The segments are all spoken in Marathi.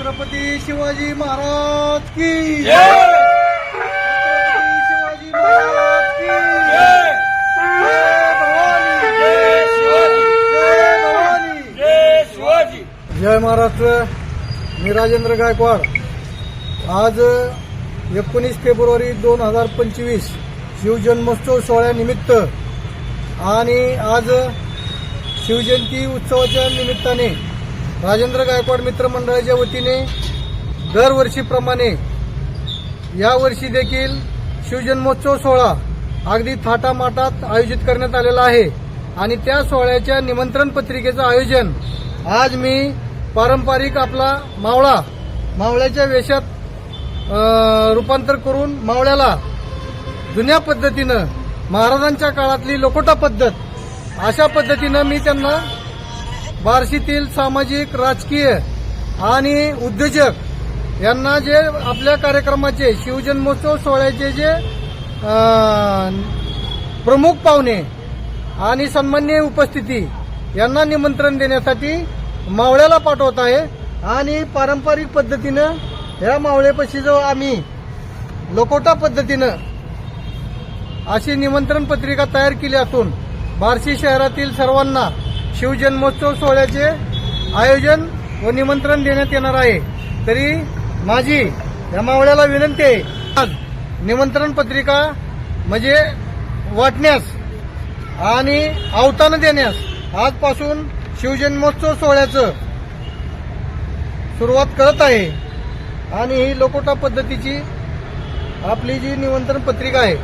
शिवाजी महाराज की जय! छत्रपती शिवाजी महाराज की. शिवाजी जय महाराष्ट्र. मी राजेंद्र गायकवाड. आज एकोणीस फेब्रुवारी दोन हजार पंचवीस शिवजन्मोत्सव सोहळ्यानिमित्त आणि आज शिवजयंती उत्सवाच्या निमित्ताने राजेंद्र गायकवाड मित्रमंडळाच्या वतीने दरवर्षीप्रमाणे यावर्षी देखील शिवजन्मोत्सव सोहळा अगदी थाटामाटात आयोजित करण्यात आलेला आहे. आणि त्या सोहळ्याच्या निमंत्रण पत्रिकेचं आयोजन आज मी पारंपरिक आपला मावळा मावळ्याच्या वेशात रूपांतर करून मावळ्याला जुन्या पद्धतीनं महाराजांच्या काळातली लोकोटा पद्धत अशा पद्धतीनं मी त्यांना बार्शीतील सामाजिक राजकीय आणि उद्योजक यांना जे आपल्या कार्यक्रमाचे शिवजन्मोत्सव सोहळ्याचे जे प्रमुख पाहुणे आणि सन्मान्य उपस्थिती यांना निमंत्रण देण्यासाठी मावळ्याला पाठवत आहे आणि पारंपरिक पद्धतीनं ह्या मावळेपाशी जो आम्ही लोकोटा पद्धतीनं अशी निमंत्रण पत्रिका तयार केली असून बार्शी शहरातील सर्वांना शिवजन्मोत्सव सोहळ्याचे आयोजन व निमंत्रण देण्यात येणार आहे. तरी माझी या मावळ्याला विनंती आहे. आज निमंत्रण पत्रिका म्हणजे वाटण्यास आणि आवतानं देण्यास आजपासून शिवजन्मोत्सव सोहळ्याचं सुरुवात करत आहे. आणि ही लोकोटा पद्धतीची आपली जी निमंत्रण पत्रिका आहे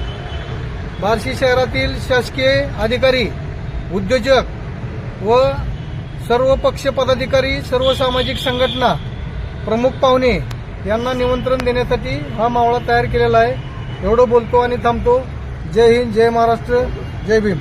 बार्शी शहरातील शासकीय अधिकारी उद्योजक व सर्व पक्ष पदाधिकारी सर्व सामाजिक संघटना प्रमुख पाहुणे यांना निमंत्रण देण्यासाठी हा मावळा तयार केलेला आहे. एवढं बोलतो आणि थांबतो. जय हिंद जय महाराष्ट्र जय भीम.